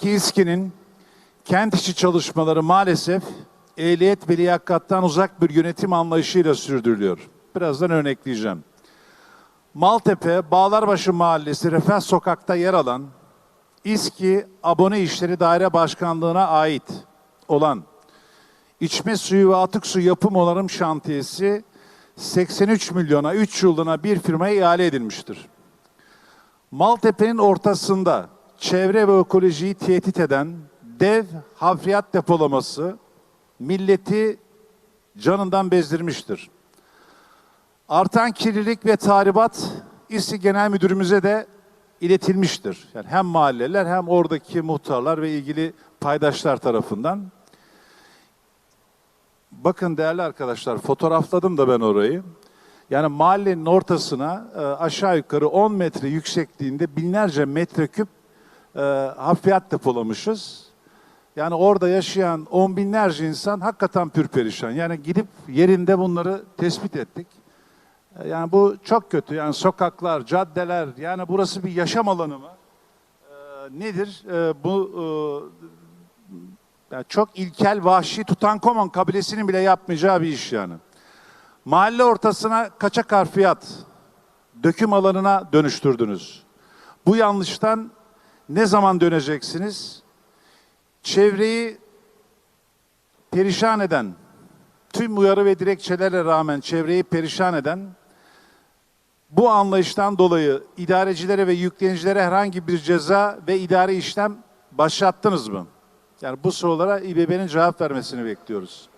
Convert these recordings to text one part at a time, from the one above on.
Ki İSKİ'nin kent içi çalışmaları maalesef ehliyet ve liyakattan uzak bir yönetim anlayışıyla sürdürülüyor. Birazdan örnekleyeceğim. Maltepe, Bağlarbaşı Mahallesi, Refah Sokak'ta yer alan İSKİ Abone İşleri Daire Başkanlığı'na ait olan içme suyu ve atık su yapım onarım şantiyesi 83 milyona 3 yıllığına bir firmaya ihale edilmiştir. Maltepe'nin ortasında çevre ve ekolojiyi tehdit eden dev hafriyat depolaması milleti canından bezdirmiştir. Artan kirlilik ve tahribat İSİ Genel Müdürümüze de iletilmiştir. Yani hem mahalleler hem oradaki muhtarlar ve ilgili paydaşlar tarafından. Bakın değerli arkadaşlar fotoğrafladım da ben orayı. Yani mahallenin ortasına e, aşağı yukarı 10 metre yüksekliğinde binlerce metreküp e, hafriyat depolamışız. Yani orada yaşayan on binlerce insan hakikaten pürperişan. Yani gidip yerinde bunları tespit ettik. E, Yani bu çok kötü. Yani sokaklar, caddeler, yani burası bir yaşam alanı mı? E, nedir? E, bu e, yani çok ilkel, vahşi Tutankamon kabilesinin bile yapmayacağı bir iş yani. Mahalle ortasına kaçak harfiyat, döküm alanına dönüştürdünüz. Bu yanlıştan ne zaman döneceksiniz? Çevreyi perişan eden, tüm uyarı ve dilekçelere rağmen çevreyi perişan eden bu anlayıştan dolayı idarecilere ve yüklenicilere herhangi bir ceza ve idari işlem başlattınız mı? Yani bu sorulara İBB'nin cevap vermesini bekliyoruz.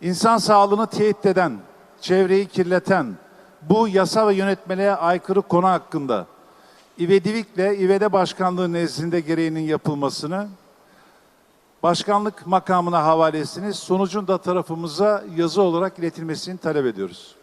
İnsan sağlığını tehdit eden, çevreyi kirleten, bu yasa ve yönetmeliğe aykırı konu hakkında İvedivik'le İvede Başkanlığı nezdinde gereğinin yapılmasını başkanlık makamına havalesini sonucun da tarafımıza yazı olarak iletilmesini talep ediyoruz.